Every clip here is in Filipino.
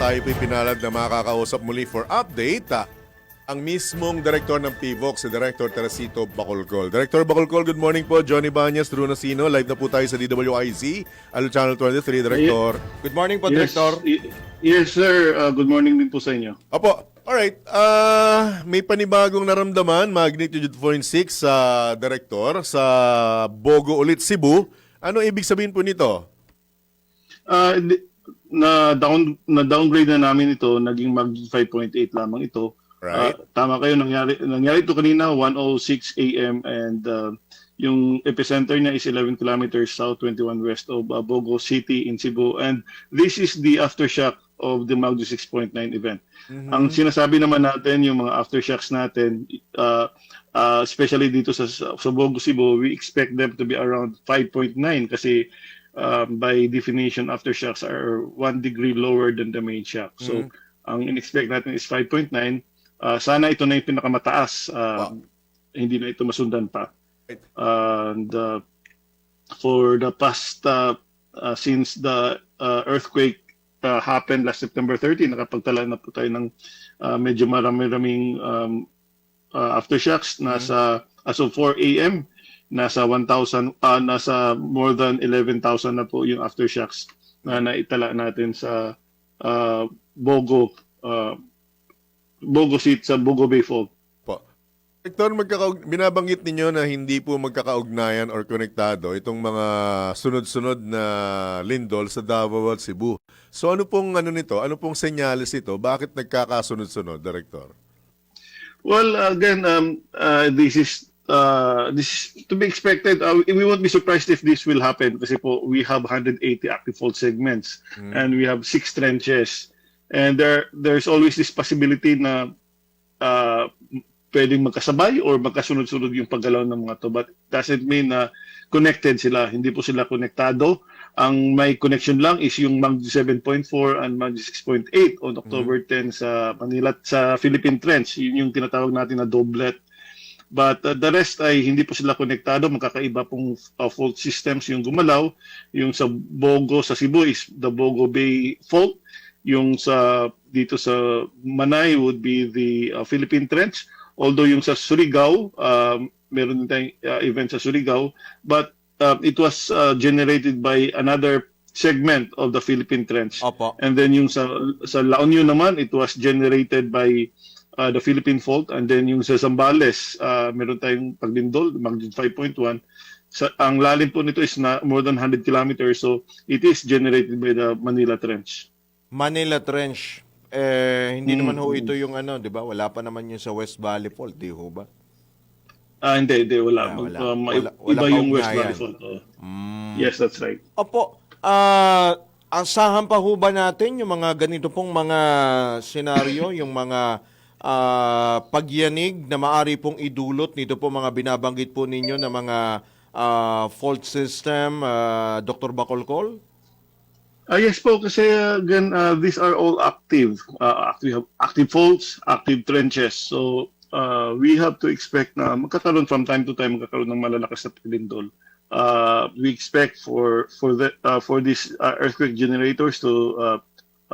tayo pinalad na makakausap muli for update ah, ang mismong direktor ng PIVOC, si Director Teresito Bacolcol. Director Bacolcol, good morning po. Johnny Banyas, Drew Nasino. Live na po tayo sa DWIZ, Alo Channel 23, Director. Good morning po, Yes, Director. yes, sir. Uh, good morning din po sa inyo. Opo, alright. Ah, may panibagong naramdaman, magnitude 4.6 sa Director sa Bogo ulit, Cebu. Ano ibig sabihin po nito? Uh, na down na downgrade na namin ito, naging mag 5.8 lamang ito. Right. Uh, tama kayo nangyari nangyari ito kanina 1:06 AM and uh, yung epicenter niya is 11 kilometers south 21 west of uh, Bogo City in Cebu and this is the aftershock of the Magno 6.9 event. Ang sinasabi naman natin yung mga aftershocks natin uh, uh, especially dito sa sa Bogo Cebu we expect them to be around 5.9 kasi um, by definition aftershocks are 1 degree lower than the main shock. So ang in-expect natin is 5.9 Uh, sana ito na yung pinakamataas. Uh, Hindi na ito masundan pa. Right. and uh, for the past, uh, uh, since the uh, earthquake uh, happened last September 30, nakapagtala na po tayo ng uh, medyo marami-raming um, uh, aftershocks. Nasa, as of 4 a.m., nasa 1,000, uh, nasa more than 11,000 na po yung aftershocks na naitala natin sa uh, Bogo uh, Bogo City sa Bogo Bay Fault. Po. Victor, magkakaug- binabanggit ninyo na hindi po magkakaugnayan or konektado itong mga sunod-sunod na lindol sa Davao at Cebu. So ano pong ano nito? Ano pong senyales ito? Bakit nagkakasunod-sunod, Director? Well, again, um, uh, this is uh, this is to be expected. Uh, we won't be surprised if this will happen kasi po we have 180 active fault segments and we have six trenches. And there there's always this possibility na uh, pwedeng magkasabay or magkasunod-sunod yung paggalaw ng mga to. But doesn't mean na connected sila. Hindi po sila konektado. Ang may connection lang is yung Mag 7.4 and Mag 6.8 on October 10 sa Manila, sa Philippine Trench. Yun yung tinatawag natin na doublet. But uh, the rest ay hindi po sila konektado. Magkakaiba pong uh, fault systems yung gumalaw. Yung sa Bogo, sa Cebu is the Bogo Bay Fault. Yung sa dito sa Manay would be the uh, Philippine Trench. Although yung sa Surigao, um, meron din tayong uh, event sa Surigao. But uh, it was uh, generated by another segment of the Philippine Trench. Opo. And then yung sa sa La Union naman, it was generated by uh, the Philippine Fault. And then yung sa Zambales, uh, meron tayong paglindol, magnitude 5.1. Sa, ang lalim po nito is na more than 100 kilometers. So it is generated by the Manila Trench. Manila Trench. Eh, hindi Hmm. naman ho ito yung ano, di ba? Wala pa naman yung sa West Valley Fault, di ho ba? Ah, hindi, hindi, wala. Ah, wala. Um, Wala- iba wala yung West. Valley Fault. oh. Mm. Yes, that's right. Opo. Ah, asahan pa ho ba natin yung mga ganito pong mga senaryo, yung mga ah, pagyanig na maari pong idulot nito po mga binabanggit po ninyo na mga ah, fault system, ah, Dr. Bacolcol? Ah yes po kasi uh, again uh, these are all active uh, active active faults, active trenches. So uh, we have to expect na magkakaroon from time to time magkakaroon ng malalakas na paglindol. Uh, we expect for for the uh, for these uh, earthquake generators to uh,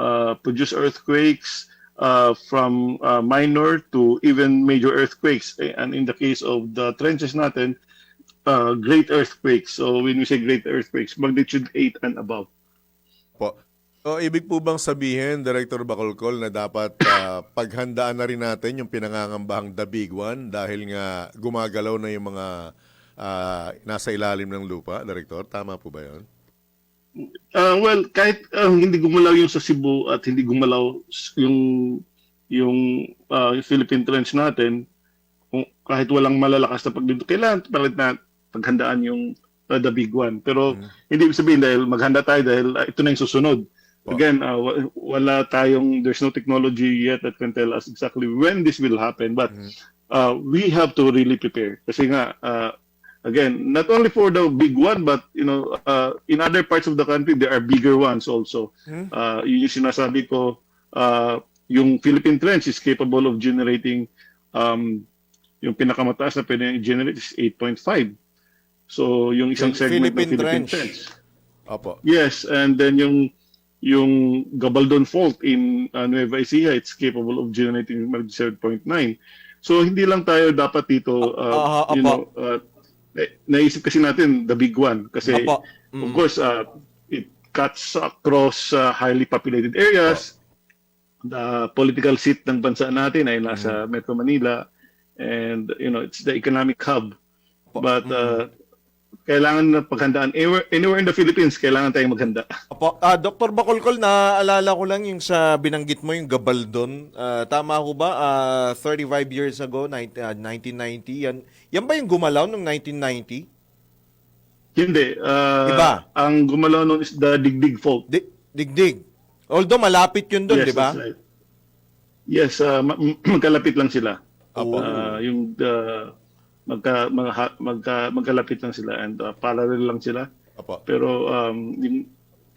uh, produce earthquakes uh, from uh, minor to even major earthquakes. And in the case of the trenches natin, uh, great earthquakes. So when we say great earthquakes, magnitude 8 and above. Po. So, ibig po bang sabihin, Director Bacolcol, na dapat ah, paghandaan na rin natin yung pinangangambahang The Big One dahil nga gumagalaw na yung mga ah, nasa ilalim ng lupa, Director? Tama po ba yun? Uh, well, kahit uh, hindi gumalaw yung sa Cebu at hindi gumalaw yung yung uh, Philippine Trench natin, kung, kahit walang malalakas na pagdito, kailangan palit na paghandaan yung uh, the big one. Pero hindi ibig sabihin dahil maghanda tayo dahil uh, ito na yung susunod. Again, uh, wa- wala tayong, there's no technology yet that can tell us exactly when this will happen. But uh, we have to really prepare. Kasi nga, uh, again, not only for the big one, but you know, uh, in other parts of the country, there are bigger ones also. Uh, yun yung sinasabi ko, uh, yung Philippine Trench is capable of generating um, yung pinakamataas na pwede generate is 8.5. So, yung isang Yung segment Philippine ng Philippine Trench. Trench. Opo. Yes, and then yung yung Gabaldon fault in uh, Nueva Ecija, it's capable of generating magnitude 7.9. So hindi lang tayo dapat dito, uh, Ah, you know, uh, naisip kasi natin the big one. Kasi Apo. of course, uh, it cuts across uh, highly populated areas. The political seat ng bansa natin ay nasa Metro Manila and you know it's the economic hub. But uh, kailangan na paghandaan anywhere, anywhere in the Philippines kailangan tayong maghanda. Opo, ah, Dr. Bacolcol, naalala ko lang yung sa binanggit mo yung Gabaldon. Ah, tama ko ba? Ah, 35 years ago, nine- ah, 1990. Yan, yan ba yung gumalaw noong 1990? Hindi. uh, Iba? Ang gumalaw nun is the Digdig fault. Di- digdig. Although malapit yun doon, yes, di ba? right. Yes, uh, ma- magkalapit lang sila. Opo. Uh, yung uh, magka, magka, magka, magkalapit lang sila and uh, parallel lang sila. Apo. Pero um, yung,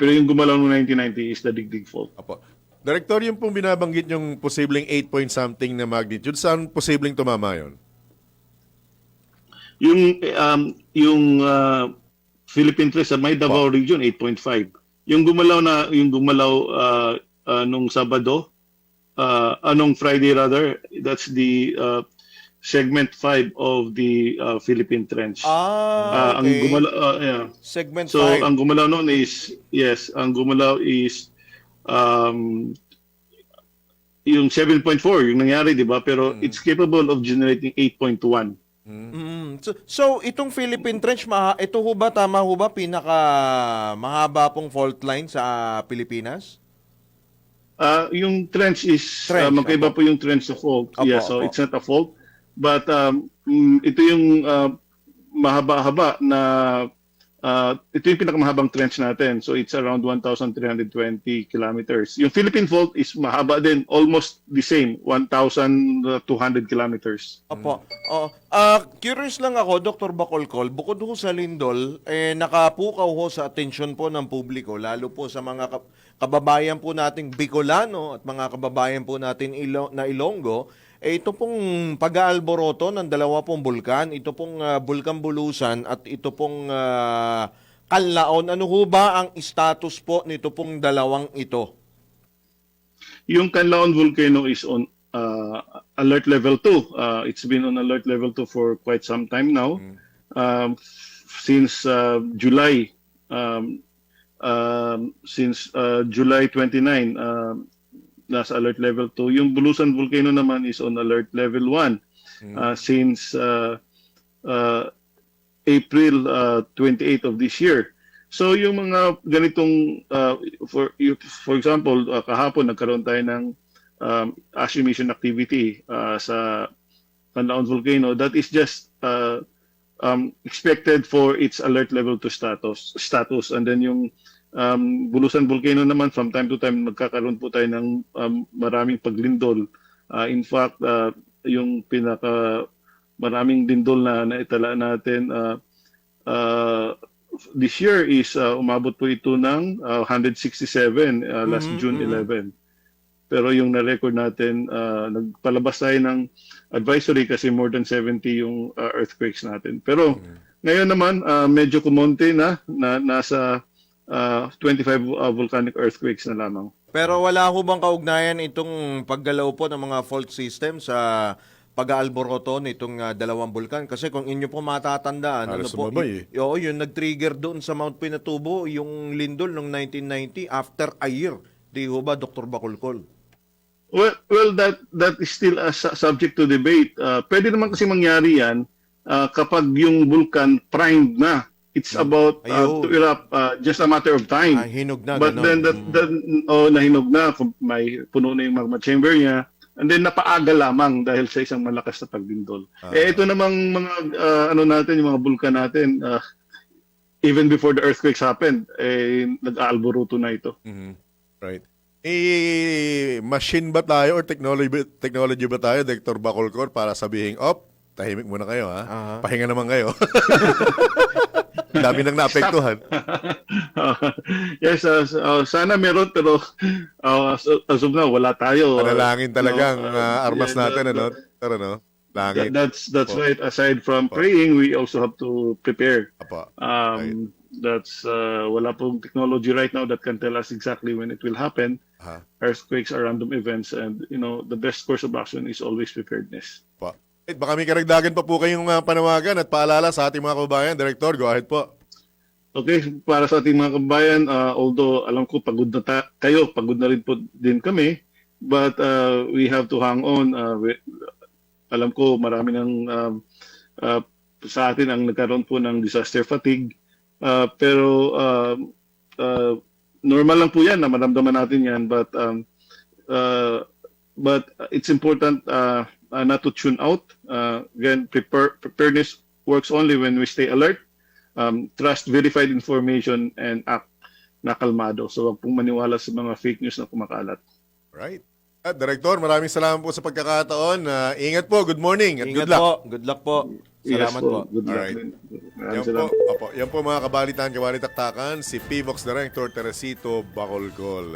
pero yung gumalaw noong 1990 is the Digdig fault. Apo. Director, yung pong binabanggit yung posibleng 8 point something na magnitude, saan posibleng tumama yon? Yung um, yung uh, Philippine Trace sa may Davao region 8.5. Yung gumalaw na yung gumalaw uh, uh, nung Sabado uh, anong Friday rather that's the uh, segment 5 of the uh, Philippine Trench. Ah, Uh, ang gumalaw uh, yeah. Segment So 5. ang gumalaw noon is yes, ang gumalaw is um yung 7.4 yung nangyari 'di ba pero it's capable of generating 8.1. Mm. So, so, itong Philippine Trench, maha, ito ho ba, tama ho ba, pinaka mahaba pong fault line sa Pilipinas? Ah, yung trench is Trench, ah, magkaiba opo. po yung trench sa fault. Opo, yeah, so opo. it's not a fault. But um, mm, ito yung ah, mahaba-haba na ah, ito yung pinakamahabang trench natin. So it's around 1,320 kilometers. Yung Philippine fault is mahaba din, almost the same, 1,200 kilometers. Opo. Oh, ah curious lang ako, Dr. Bacolcol, bukod ho sa Lindol, eh, nakapukaw ho sa atensyon po ng publiko, lalo po sa mga ka- kababayan po nating Bicolano at mga kababayan po natin Ilo- na Ilonggo, eh, ito pong pag-aalboroto ng dalawa pong bulkan, ito pong ah, Bulkan Bulusan at ito pong ah, Kanlaon. Ano ho ba ang status po nito pong dalawang ito? Yung Canlaon volcano is on uh, alert level 2. Uh, it's been on alert level 2 for quite some time now. Um, since uh, July um, um, since uh, July 29 um, nasa alert level 2. Yung Bulusan volcano naman is on alert level 1 uh, since uh, uh, April uh, 28 of this year. So yung mga ganitong uh, for for example uh, kahapon nagkaroon tayo ng um, ash emission activity uh, sa Canlaon volcano that is just uh, um, expected for its alert level to status status and then yung um, Bulusan volcano naman from time to time magkakaroon po tayo ng um, maraming paglindol Uh, in fact uh, yung pinaka maraming lindol na naitala natin uh, uh, this year is uh, umabot po ito ng uh, 167 uh, last Mhm, June mhm. 11. Pero yung na-record natin, uh, nagpalabas tayo ng advisory kasi more than 70 yung uh, earthquakes natin. Pero ngayon naman, uh, medyo kumonte na, na nasa uh, 25 uh, volcanic earthquakes na lamang. Pero wala ho bang kaugnayan itong paggalaw po ng mga fault system sa pag-aalboroto nitong ah, dalawang bulkan? Kasi kung inyo po matatandaan, ano Halos po, y- oo, yung nag-trigger doon sa Mount Pinatubo, yung lindol noong 1990 after a year. Di ho ba, Dr. Bacolcol? Well, well that that is still a su- subject to debate. Uh, pwede naman kasi mangyari yan uh, kapag yung vulkan primed na. It's about uh, to erupt uh, just a matter of time. Ah, hinog na, But ganon. then that, that oh, nahinog na kung may puno na yung magma chamber niya and then napaaga lamang dahil sa isang malakas na pagdindol. eh ito namang mga uh, ano natin yung mga bulkan natin uh, even before the earthquakes happened eh nag-aalboruto na ito. Mhm. Right. Eh, machine ba tayo or technology, technology ba tayo, Dr. Bacolcor, para sabihin, op, tahimik muna kayo ha. Aha. Pahinga naman kayo. Dami nang naapektuhan. yes, uh, uh, sana meron pero uh, as, as of now wala tayo. Uh, Panalangin talagang no, uh, armas yeah, natin, that- ano? Tara, no? Langit. that- that's that's Opo. right. Aside from praying, we also have to prepare. Apa. Um, that's uh, wala pong technology right now that can tell us exactly when it will happen. Ha? Earthquakes are random events, and you know the best course of action is always preparedness. Pa. Eh, baka may karagdagan pa po kayong uh, panawagan at paalala sa ating mga kababayan. Director, go ahead po. Okay, para sa ating mga kabayan, uh, although alam ko pagod na ta- kayo, pagod na rin po din kami, but uh, we have to hang on. Uh, we- alam ko marami ng um, uh, sa atin ang nagkaroon po ng disaster fatigue. Uh, pero uh, uh, normal lang po yan na maramdaman natin yan but um, uh, but it's important uh, uh, not to tune out. Uh, again, prepare, preparedness works only when we stay alert um, trust verified information and act na kalmado. So wag pong maniwala sa mga fake news na kumakalat. Right. At Director, maraming salamat po sa pagkakataon. Uh, ingat po, good morning at Ingat good luck. po. Good luck po. Salamat Yes po. Good luck Alright. Yan po, opo, yan po mga kabalitan, kabalitaktakan, si PVOX Director Teresito Bacolcol.